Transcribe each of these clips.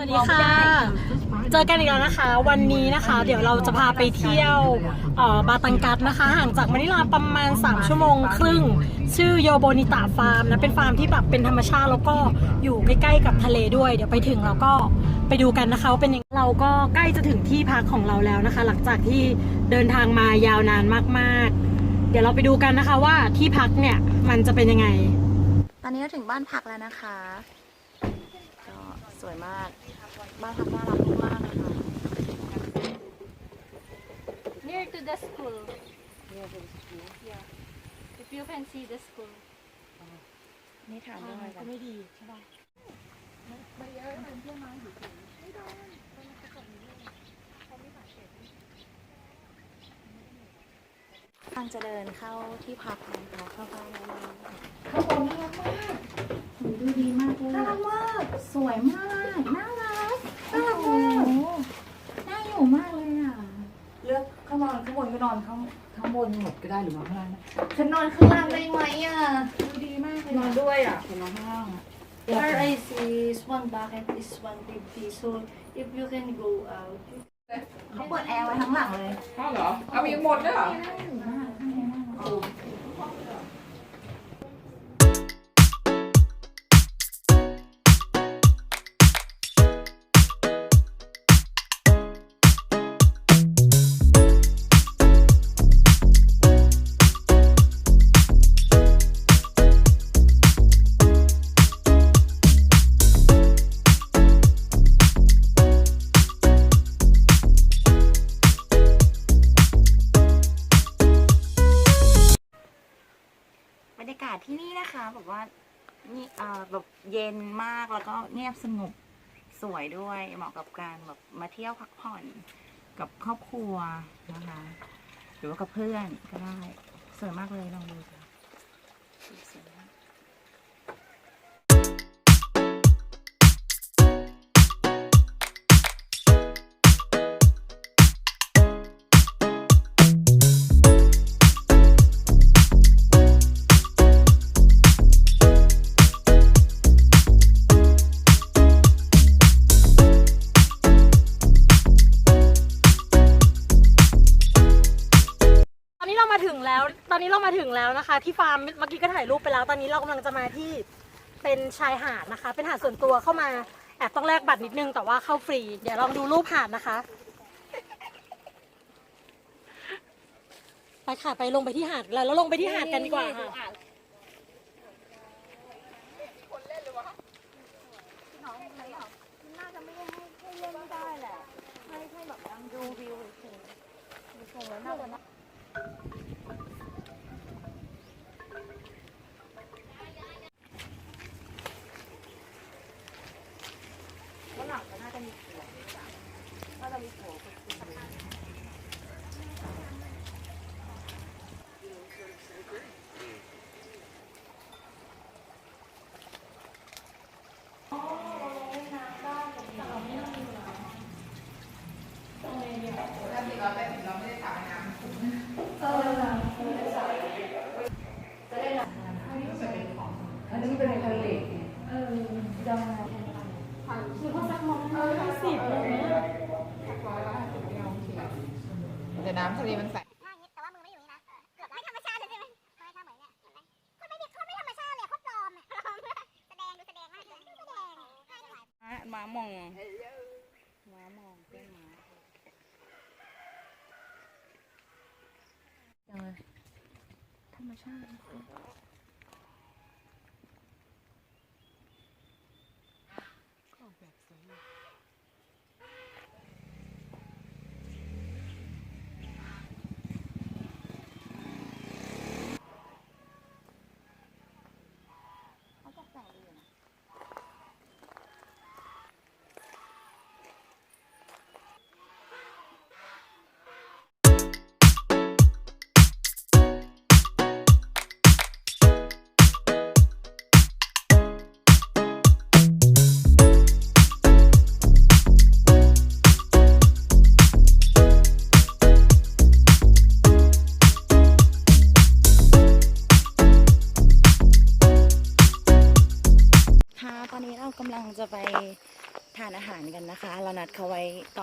วัสดีค่ะ เจอกันอีกแล้วนะคะ วันนี้นะคะ เดี๋ยวเราจะพาไปเที่ยวบาตังกัสนะคะ ห่างจากมะนิลาประมาณ 3 ชั่วโมงครึ่ง ชื่อโยโบนิตาฟาร์มนะ เป็นฟาร์มที่แบบเป็นธรรมชาติแล้วก็อยู่ใกล้ๆกับทะเลด้วย เดี๋ยวไปถึงเราก็ไปดูกันนะคะว่าเป็นยังไงเราก็ใกล้จะถึงที่พักของเราแล้วนะคะ หลังจากที่เดินทางมายาวนานมากๆ เดี๋ยวเราไปดูกันนะคะว่าที่พักเนี่ยมันจะเป็นยังไง ตอนนี้เราถึงบ้านพักแล้วนะคะ ก็สวยมาก บ้านพักน่ารักมากๆนะคะ Near to the school. Near to the school? Yeah. If you can see the school. นี่ถามเรื่องอะไรก็กันไม่ดีใช่ปะทางจะเดินเข้าที่พักนะคะเข้าบ้านแล้วนะข้างบนน่ารักมากดูดีมากเลยน่ารักมาก สวยมากน่ารัก น่ารัก โอ้ มาก โห น่าอยู่มากเลยอะ เลือกข้างน อนข้างบนก็นอนข้างข้างบนหมดก็ได้หรือว่าข้างล่างนะฉันนอนข้างล่างได้ไหมอะดูดีมากเลยนอนด้วยอะฉันนอนข้างล่างอะ Where I see is one bucket is 150. So if you can go out, เขาเปิดแอร์ไว้ทั้งหลังเลยอ๋อเหรอ เอามีหมดด้วยเหรอ บรรยากาศที่นี่นะคะแบบว่านี่เอ่อแบบเย็นมากแล้วก็เงียบสงบสวยด้วยเหมาะกับการแบบมาเที่ยวพักผ่อนกับครอบครัวนะคะ หรือว่ากับเพื่อนก็ได้สวยมากเลยลองดูค่ะ งแล้วนะคะ ที่ฟาร์มเมื่อกี้ก็ถ่ายรูปไปแล้ว ตอนนี้เรากำลังจะมาที่เป็นชายหาดนะคะ เป็นหาดส่วนตัวเข้ามาแอบต้องแลกบัตรนิดนึงแต่ว่าเข้าฟรี เดี๋ยวลองดูรูปหาดนะคะไปค่ะไปลงไปที่หาดแล้วแล้วลงไปที่หาดกันดีกว่าค่ะน่าจะไม่ได้ให้ให้เล่นไม่ได้แหละให้ให้แบบดูวิวเฉยๆดูทรงแล้วน่าจะน่าฝรั่งก็น่าจะมีผัวน่าจะมีผัวคนอื่น อันนี้เป็นทะเลไงแต่น้ำทะเลมันใสถ้าอย่างนี้แต่ว่ามือไม่อยู่นี่นะเกือบไม่ธรรมชาติเลยใช่ไหมไม่ทำเหมือนเนี่ยเห็นไหมคนไม่มีคนไม่ธรรมชาติเลยโคตรปลอมอะแสดงดูแสดงมากเลยแสดงให้หลายม้าม้ามองม้ามองเพื่อนม้า จังเลยธรรมชาติ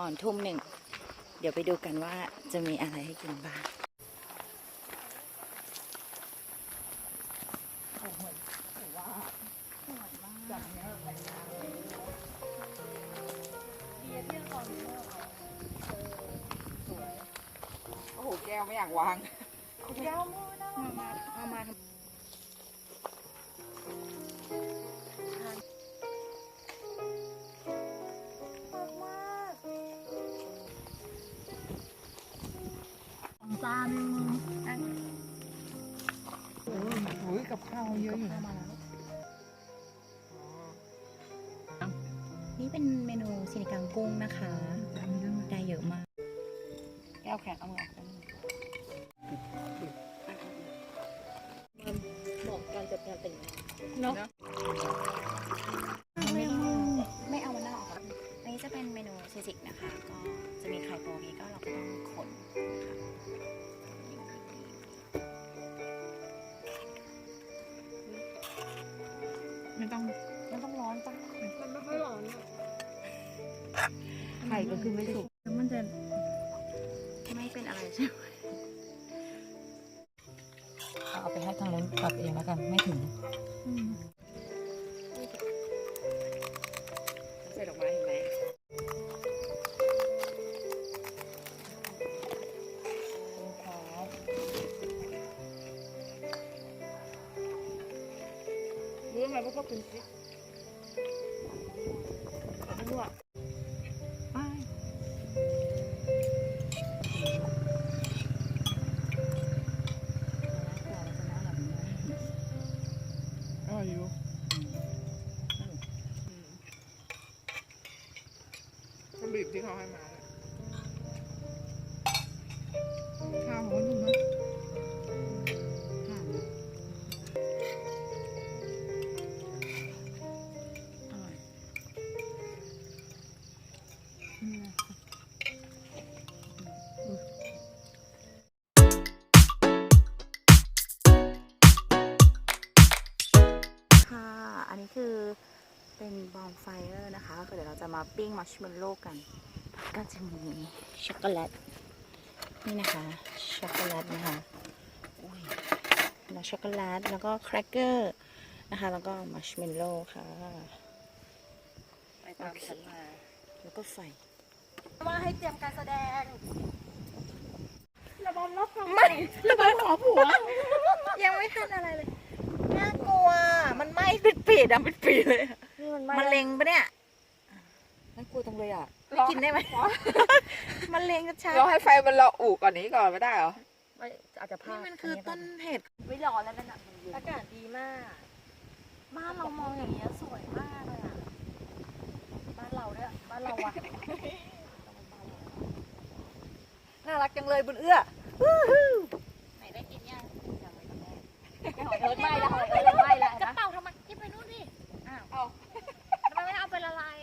อนทุ่มหนึ่ง เดี๋ยวไปดูกันว่าจะมีอะไรให้กินบ้างโอ้โหแก้วไม่อยากวางจาน โอ้ยกับข้าวเยอะอยู่นะนี่เป็นเมนูซินิกังกุ้งนะคะได้เยอะมากแก้วแข็งเอามือออกเหมาะการจัดงานแต่งงานเนาะไม่ไม่เอามันนอกค่ะอันนี้จะเป็นเมนูเซซิกนะคะ ก็จะมีไข่โปนี้ก็เราก็ต้องคนนะคะ ไม่ต้องมันต้องร้อนปะมันไม่ค่อยร้อนอะไข่ก็คือไม่สุก รู้ เป็นบอมไฟเออร์นะคะก็เดี๋ยวเราจะมาปิ้งมัชเมลโล่กัน ก็จะมีช็อกโกแลตนี่นะคะช็อกโกแลตนะคะอุ้ยแล้วช็อกโกแลตแล้วก็แครกเกอร์นะคะแล้วก็มัชเมลโล่ค่ะไปตามฉันมาแล้วก็ไฟว่าให้เตรียมการแสดงระบำรับฟังไม่ระเบิดหัวผัว ยังไม่ทันอะไรเลยน่ากลัวมันไหม้ปิดปีดอะปิดปีดเลย อะมะเร็งปะเนี่ยน่ากลัวจังเลยอะกินได้ไหมมะเร็งชัดเราให้ไฟมันเราอุกก่อนนี้ก่อนไม่ได้เหรอไม่อาจจะพๆลานี่ดมันคือต้นเหตุไม่ร้อนแล้วนั่นน่ะอากาศดีมาก บ้านเรามองอย่างเงี้ยสวยมากเลยอะ บ้านเราเนี่ยบ้านเราอะน่ารักจังเลยบุญเอื้อไหนได้กินยังยังไม่ได้หอยเอิร์ธไหม้แล้วหอยเอิร์ธไหม้แล้วจะนะเป่าทำไมที่ไปนู่นดิทำไมไม่เอาไปละลาย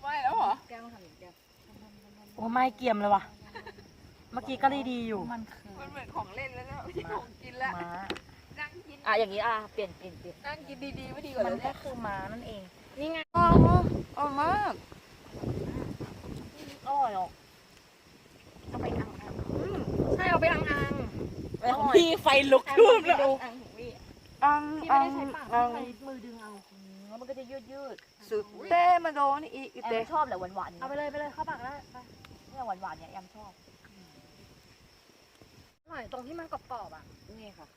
ไม่แล้วเหรอ แก้วทำอีกแก้ว โอ้ไม่เกียมเลยว่ะเมื่อกี้ก็ดีดีๆอยู่มันคือมันเหมือนของเล่นแล้วเนี่ยไม่ใช่ของกินแล้วม้านั่งกินอะอย่างนี้อะเปลี่ยนเปลี่ยนเปลี่ยนนั่งกินดีๆไม่ดีกว่ามันเลยก็คือม้านั่นเอง นี่ไงอ๋ออ๋อมากอร่อยอะเอาไปอังอังใช่เอาไปอังอังพี่ไฟลุกท่วมแล้วอังหูวี่ อังพี่อัไม่งได้ใช้ปากอังใช้มือดึงเอาแล้วมันก็จะยืดยืดสุดเต้มาโดนอีกแอเต้มชอบแหละหวานๆเอาไปเลยไปเลยเข้าปากได้ไป เนี่ยหวานๆเนี่ยแอมชอบอร่อยตรงที่มันกรอบๆอะนี่ค่ะ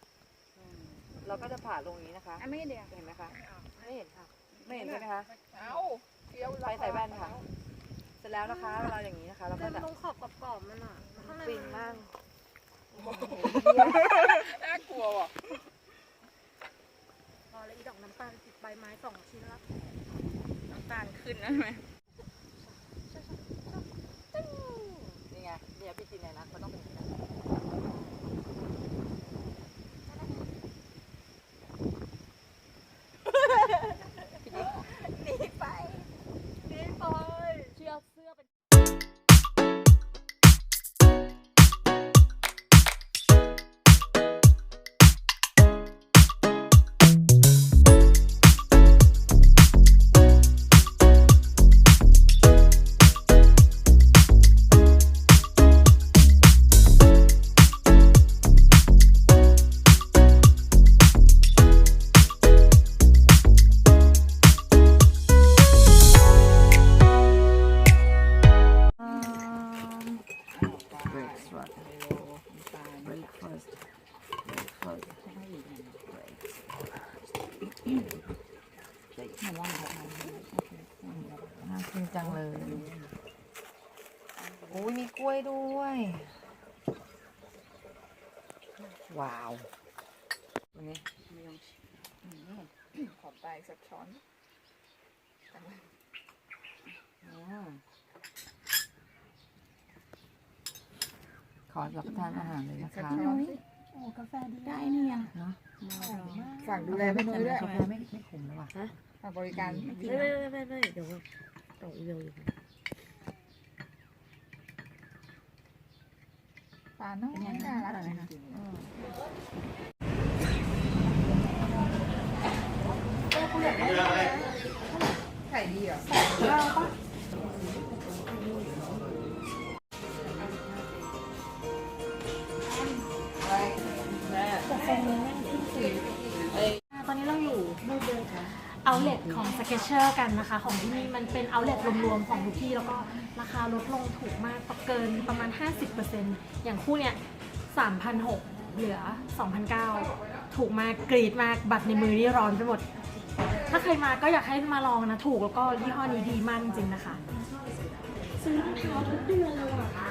อืมเราก็จะผ่าลงนี้นะคะอะไม่เดียวเห็นไหมคะ ไม่เห็นค่ะ ไม่เห็นใช่ไหมคะ เอ้าเคี้ยวไฟใส่แว่นค่ะ เสร็จแล้วนะคะเราอย่างนี้นะคะ เราเต็ก็มจะตรงขอบกรอบๆมันอะข้างในปิ้งมั่งน่ากลัวว่ะพอแล้วอีดอกน้ำตาลติดใบไม้สองชิ้นแล้วน้ำตาลขึ้นนะไหม โอ้ยมีกล้วยด้วย ว้าววันนี้ขอบใจสักช้อนอืมขอรับประทานอาหารเลยนะคะโอ้กาแฟดีได้เนี่ยเนาะฝากดูแลพี่นุ้ยด้วยกาแฟไม่ไม่ขมแล้วว่ะ ฝากบริการพี่ไม่ไม่ไม่ไม่เดี๋ยวต่ออีเมลอยู่ ปลาน้องน่ารักจริงๆไข่ดีเหรอตอ เล็ตของสเกเชอร์กันนะคะ ของที่นี่มันเป็นเอาเล็ตรวมๆของทุกที่แล้วก็ราคาลดลงถูกมากเกินประมาณ 50%อย่างคู่เนี่ย3,006เหลือ 2,009ถูกมากกรีดมากบัตรในมือนี่ร้อนไปหมด ถ้าใครมาก็อยากให้มาลองนะ ถูกแล้วก็ยี่ห้อนี้ดีมากจริงๆนะคะ ซื้อรองเท้าทุกเดือนเลยอะค่ะ